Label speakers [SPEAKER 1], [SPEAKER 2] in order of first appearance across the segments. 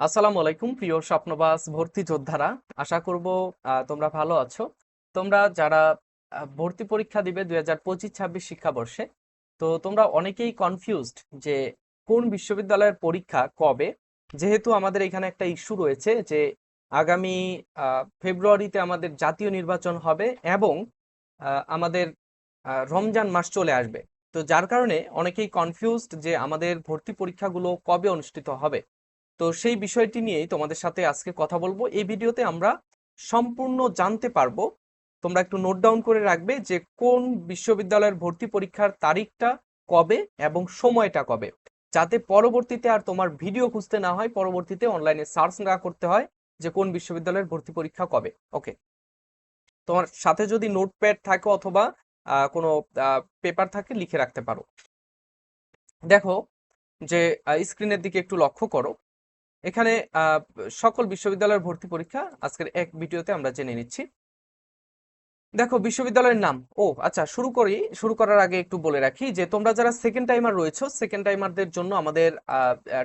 [SPEAKER 1] আসসালামু আলাইকুম, প্রিয় স্বপ্নবাস ভর্তি যোদ্ধারা। আশা করব তোমরা ভালো আছো। তোমরা যারা ভর্তি পরীক্ষা দিবে দুই হাজার পঁচিশ ছাব্বিশ শিক্ষাবর্ষে, তো তোমরা অনেকেই কনফিউজড যে কোন বিশ্ববিদ্যালয়ের পরীক্ষা কবে। যেহেতু আমাদের এখানে একটা ইস্যু রয়েছে যে আগামী ফেব্রুয়ারিতে আমাদের জাতীয় নির্বাচন হবে এবং আমাদের রমজান মাস চলে আসবে। তো যার কারণে অনেকেই কনফিউজড যে আমাদের ভর্তি পরীক্ষাগুলো কবে অনুষ্ঠিত হবে। তো সেই বিষয়টি নিয়েই তোমাদের সাথে আজকে কথা বলব। এই ভিডিওতে আমরা সম্পূর্ণ জানতে পারব। তোমরা একটু নোট ডাউন করে রাখবে যে কোন বিশ্ববিদ্যালয়ের ভর্তি পরীক্ষার তারিখটা কবে এবং সময়টা কবে। যাতে পরবর্তীতে আর তোমার ভিডিও খুঁজতে না হয়, পরবর্তীতে অনলাইনে সার্চ না করতে হয় যে কোন বিশ্ববিদ্যালয়ের ভর্তি পরীক্ষা কবে। ওকে তোমার সাথে যদি নোটপ্যাড থাকে অথবা কোনো পেপার থাকে লিখে রাখতে পারো। দেখো যে স্ক্রিনের দিকে একটু লক্ষ্য করো। এখানে সকল বিশ্ববিদ্যালয়ের ভর্তি পরীক্ষা আজকের এক ভিডিওতে আমরা জেনে নিচ্ছি। দেখো, বিশ্ববিদ্যালয়ের নাম। ও আচ্ছা শুরু করি, শুরু করার আগে একটু বলে রাখি যে তোমরা যারা সেকেন্ড টাইমার রয়েছো সেকেন্ড টাইমারদের জন্য আমাদের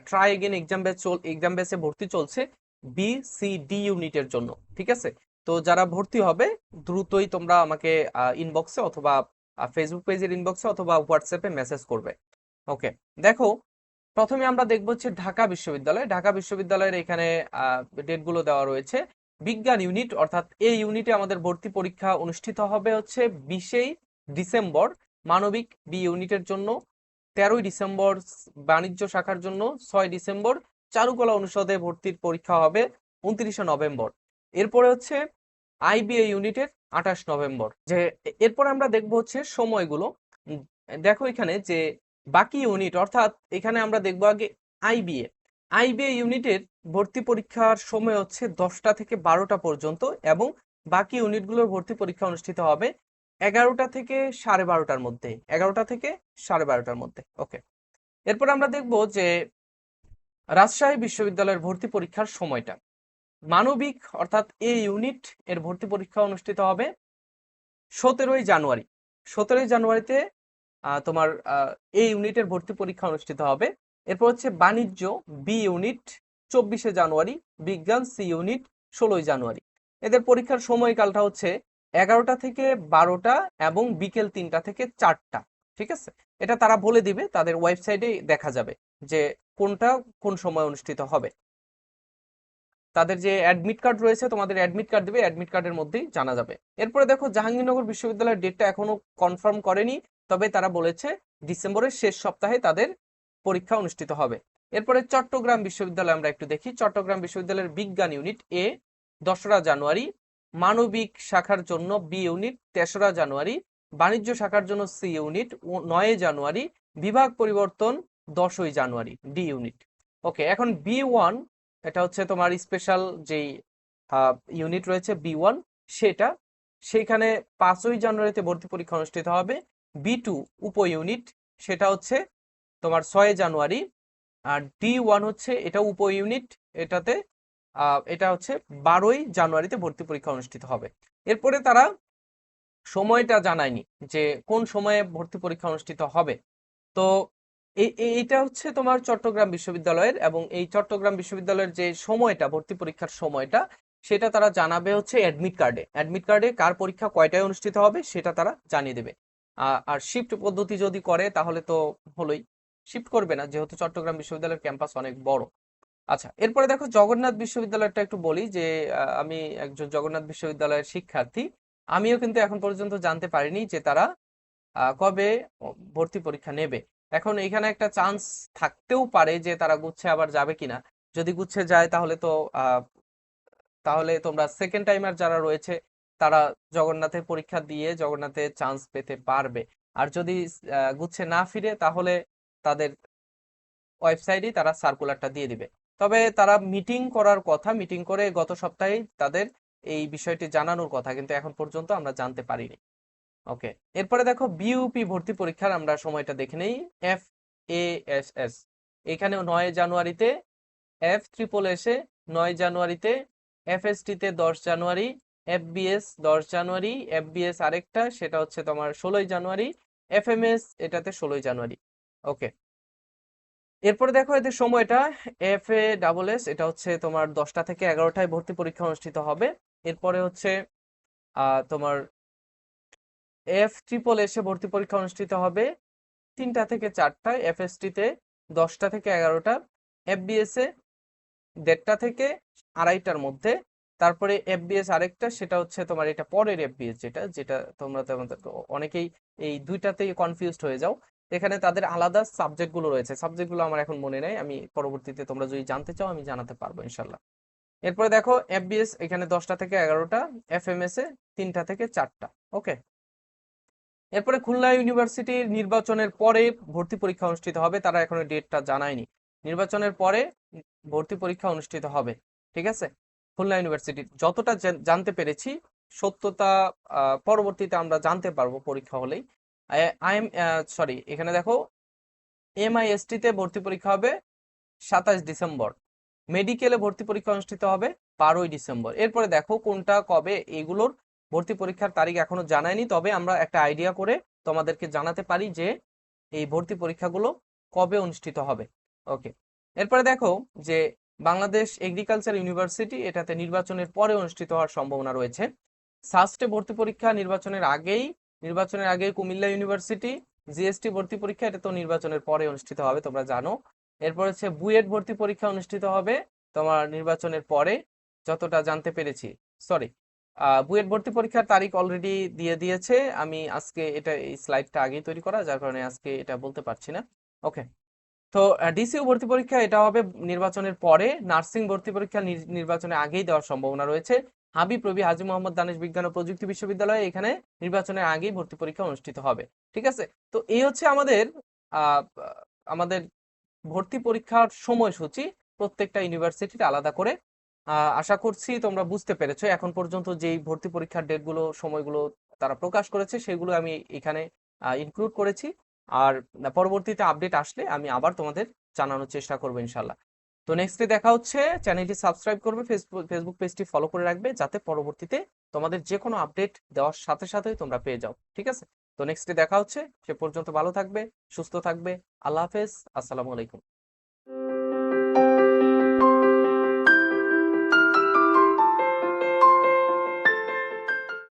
[SPEAKER 1] try again exam batch exam ব্যাচে ভর্তি চলছে বি সি ডি ইউনিটের জন্য, ঠিক আছে? তো যারা ভর্তি হবে, দ্রুতই তোমরা আমাকে ইনবক্সে অথবা ফেসবুক পেজের ইনবক্সে অথবা হোয়াটসঅ্যাপে মেসেজ করবে। ওকে দেখো প্রথমে আমরা দেখব হচ্ছে ঢাকা বিশ্ববিদ্যালয়। ঢাকা বিশ্ববিদ্যালয়ের এখানে ডেটগুলো দেওয়া রয়েছে। বিজ্ঞান ইউনিট, অর্থাৎ এই ইউনিটে আমাদের ভর্তি পরীক্ষা অনুষ্ঠিত হবে হচ্ছে বিশেই ডিসেম্বর, মানবিক বি ইউনিটের জন্য, তেরোই ডিসেম্বর বাণিজ্য শাখার জন্য, ছয় ডিসেম্বর চারুকলা অনুষদে ভর্তির পরীক্ষা হবে উনত্রিশে নভেম্বর। এরপরে হচ্ছে আইবিএ ইউনিটের আঠাশ নভেম্বর। যে, এরপরে আমরা দেখব হচ্ছে সময়গুলো। দেখো এখানে যে বাকি ইউনিট অর্থাৎ এখানে আমরা দেখব আগে আইবিএ আইবিএ ইউনিটের ভর্তি পরীক্ষার সময় হচ্ছে দশটা থেকে বারোটা পর্যন্ত এবং বাকি ইউনিটগুলোর ভর্তি পরীক্ষা অনুষ্ঠিত হবে এগারোটা থেকে সাড়ে বারোটার মধ্যে, এগারোটা থেকে সাড়ে বারোটার মধ্যে ওকে এরপর আমরা দেখব যে রাজশাহী বিশ্ববিদ্যালয়ের ভর্তি পরীক্ষার সময়টা। মানবিক, অর্থাৎ এ ইউনিট এর ভর্তি পরীক্ষা অনুষ্ঠিত হবে সতেরোই জানুয়ারি। সতেরোই জানুয়ারিতে তোমার এই ইউনিটের ভর্তি পরীক্ষা অনুষ্ঠিত হবে। এরপর হচ্ছে বাণিজ্য, বি ইউনিট, চব্বিশে জানুয়ারি, বিজ্ঞান, সি ইউনিট, ষোলোই জানুয়ারি। এদের পরীক্ষার সময়কালটা হচ্ছে এগারোটা থেকে বারোটা এবং বিকেল তিনটা থেকে চারটা, ঠিক আছে? এটা তারা বলে দিবে, তাদের ওয়েবসাইটে দেখা যাবে যে কোনটা কোন সময় অনুষ্ঠিত হবে। তাদের যে অ্যাডমিট কার্ড রয়েছে, তোমাদের অ্যাডমিট কার্ড দিবে, অ্যাডমিট কার্ডের মধ্যেই জানা যাবে। এরপরে দেখো, জাহাঙ্গীরনগর বিশ্ববিদ্যালয়ের ডেটটা এখনও কনফার্ম করেনি। তবে তারা বলেছে ডিসেম্বরের শেষ সপ্তাহে তাদের পরীক্ষা অনুষ্ঠিত হবে। এরপরে চট্টগ্রাম বিশ্ববিদ্যালয় আমরা একটু দেখি। চট্টগ্রাম বিশ্ববিদ্যালয়ের বিজ্ঞান ইউনিট এ, দশরা জানুয়ারি, মানবিক শাখার জন্য বি ইউনিট, তেসরা জানুয়ারি, বাণিজ্য শাখার জন্য সি ইউনিট নয় জানুয়ারি, বিভাগ পরিবর্তন দশই জানুয়ারি, ডি ইউনিট। ওকে, এখন বি ওয়ান, এটা হচ্ছে তোমার স্পেশাল যেই ইউনিট রয়েছে বি ওয়ান, সেটা সেখানে পাঁচই জানুয়ারিতে ভর্তি পরীক্ষা অনুষ্ঠিত হবে। বি টু উপ ইউনিট সেটা হচ্ছে তোমার ছয় জানুয়ারি, আর ডি ওয়ান হচ্ছে এটা উপ ইউনিট এটাতে এটা হচ্ছে বারোই জানুয়ারিতে ভর্তি পরীক্ষা অনুষ্ঠিত হবে। এরপরে তারা সময়টা জানায়নি যে কোন সময়ে ভর্তি পরীক্ষা অনুষ্ঠিত হবে। তো এই এই- এইটা হচ্ছে তোমার চট্টগ্রাম বিশ্ববিদ্যালয়ের এবং এই চট্টগ্রাম বিশ্ববিদ্যালয়ের যে সময়টা, ভর্তি পরীক্ষার সময়টা, সেটা তারা জানাবে হচ্ছে অ্যাডমিট কার্ডে অ্যাডমিট কার্ডে কার পরীক্ষা কয়টায় অনুষ্ঠিত হবে, সেটা তারা জানিয়ে দেবে। আর শিফট পদ্ধতি যদি করে, তাহলে তো হলোই। শিফট করবে না, যেহেতু চট্টগ্রাম বিশ্ববিদ্যালয়ের ক্যাম্পাস অনেক বড়। আচ্ছা এরপরে দেখো জগন্নাথ বিশ্ববিদ্যালয়টা একটু বলি যে আমি একজন জগন্নাথ বিশ্ববিদ্যালয়ের শিক্ষার্থী। আমিও কিন্তু এখন পর্যন্ত জানতে পারিনি যে তারা কবে ভর্তি পরীক্ষা নেবে। এখন এখানে একটা চান্স থাকতেও পারে যে তারা গুচ্ছে আবার যাবে কিনা। যদি গুচ্ছে যায় তাহলে তো তাহলে তোমরা সেকেন্ড টাইমার যারা রয়েছে তারা জগন্নাথের পরীক্ষা দিয়ে জগন্নাথে চান্স পেতে পারবে। আর যদি গুচ্ছে না ফিরে, তাহলে তাদের ওয়েবসাইটেই তারা সার্কুলারটা দিয়ে দিবে। তবে তারা মিটিং করার কথা মিটিং করে গত সপ্তাহেই তাদের এই বিষয়টি জানানোর কথা, কিন্তু এখন পর্যন্ত আমরা জানতে পারিনি। ওকে এরপরে দেখো বিইউপি ভর্তি পরীক্ষার আমরা সময়টা দেখে নেই। এফ এ এস এস এখানেও নয় জানুয়ারিতে এফ ট্রিপল এসে নয় জানুয়ারিতে এফএসটি তে দশ জানুয়ারি এফবিএস দশ জানুয়ারি এফবিএস আরেকটা, সেটা হচ্ছে তোমার ষোলোই জানুয়ারি এফএমএস এটাতে ষোলোই জানুয়ারি ওকে এরপরে দেখো এদের সময়টা এফ এ ডাবল এস এটা হচ্ছে তোমার দশটা থেকে এগারোটায় ভর্তি পরীক্ষা অনুষ্ঠিত হবে, এরপরে হচ্ছে তোমার এফ ট্রিপল এসে ভর্তি পরীক্ষা অনুষ্ঠিত হবে, তিনটা থেকে চারটায় এফএসটি তে দশটা থেকে এগারোটা এফবিএস এ দেড়টা থেকে আড়াইটার মধ্যে তারপরে এফবিএস আরেকটা, সেটা হচ্ছে তোমার এটা পরের এফবিএস যেটা যেটা তোমরা তেমন অনেকেই এই দুইটাতেই কনফিউজড হয়ে যাও। এখানে তাদের আলাদা সাবজেক্টগুলো রয়েছে। সাবজেক্টগুলো আমার এখন মনে নেই, আমি পরবর্তীতে তোমরা যদি জানতে চাও, আমি জানাতে পারব ইনশাল্লাহ। এরপরে দেখো এফবিএস এখানে দশটা থেকে এগারোটা এফ এম এস এ তিনটা থেকে চারটা, ওকে? এরপরে খুলনা ইউনিভার্সিটির নির্বাচনের পরে ভর্তি পরীক্ষা অনুষ্ঠিত হবে, তারা এখনও ডেটটা জানায়নি। নির্বাচনের পরে ভর্তি পরীক্ষা অনুষ্ঠিত হবে, ঠিক আছে? খুলনা ইউনিভার্সিটি যতটা জানতে পেরেছি, সত্যতা পরবর্তীতে আমরা জানতে পারব পরীক্ষা হলেই। আই এম সরি এখানে দেখো এমআইএসটি তে ভর্তি পরীক্ষা হবে সাতাশ ডিসেম্বর। মেডিকেলে ভর্তি পরীক্ষা অনুষ্ঠিত হবে বারোই ডিসেম্বর। এরপরে দেখো কোনটা, কবে এগুলোর ভর্তি পরীক্ষার তারিখ এখনও জানায়নি, তবে আমরা একটা আইডিয়া করে তোমাদেরকে জানাতে পারি যে এই ভর্তি পরীক্ষাগুলো কবে অনুষ্ঠিত হবে। ওকে এরপরে দেখো যে বাংলাদেশ এগ্রিকালচার ইউনিভার্সিটি এটাতে নির্বাচনের পরে অনুষ্ঠিত হওয়ার সম্ভাবনা রয়েছে। সাস্টে ভর্তি পরীক্ষা নির্বাচনের আগেই, নির্বাচনের আগে কুমিল্লা ইউনিভার্সিটি জিএসটি ভর্তি পরীক্ষা, এটা তো নির্বাচনের পরে অনুষ্ঠিত হবে, তোমরা জানো। এরপর হচ্ছে বুয়েট ভর্তি পরীক্ষা অনুষ্ঠিত হবে, তোমার নির্বাচনের পরে, যতটা জানতে পেরেছি। সরি বুয়েট ভর্তি পরীক্ষার তারিখ অলরেডি দিয়ে দিয়েছে। আমি আজকে এটা, এই স্লাইডটা আগেই তৈরি করা, যার কারণে আজকে এটা বলতে পারছি না। ওকে তো ডিসিউ ভর্তি পরীক্ষা এটা হবে নির্বাচনের পরে। নার্সিং ভর্তি পরীক্ষা নির- নির্বাচনের আগেই দেওয়ার সম্ভাবনা রয়েছে। হাবিব, রবি, হাজী মোহাম্মদ, দানেশ বিজ্ঞান ও প্রযুক্তি বিশ্ববিদ্যালয়ে এখানে নির্বাচনের আগেই ভর্তি পরীক্ষা অনুষ্ঠিত হবে। ঠিক আছে? তো এই হচ্ছে আমাদের আমাদের ভর্তি পরীক্ষার সময়সূচি প্রত্যেকটা ইউনিভার্সিটির আলাদা করে। আশা করছি তোমরা বুঝতে পেরেছ। এখন পর্যন্ত যেই ভর্তি পরীক্ষার ডেটগুলো, সময়গুলো তারা প্রকাশ করেছে, সেগুলো আমি এখানে ইনক্লুড করেছি। আর পরবর্তীতে আপডেট আসলে আমি আবার তোমাদের জানানোর চেষ্টা করব ইনশাল্লাহ তো নেক্সটে দেখা হচ্ছে চ্যানেলটি সাবস্ক্রাইব করবে ফেসবুক ফেসবুক পেজটি ফলো করে রাখবে, যাতে পরবর্তীতে তোমাদের যে কোনো আপডেট দেওয়ার সাথে সাথেই তোমরা পেয়ে যাও, ঠিক আছে? তো নেক্সটে দেখা হচ্ছে, সে পর্যন্ত ভালো থাকবে, সুস্থ থাকবে, আল্লাহ হাফেজ, আসসালামু আলাইকুম।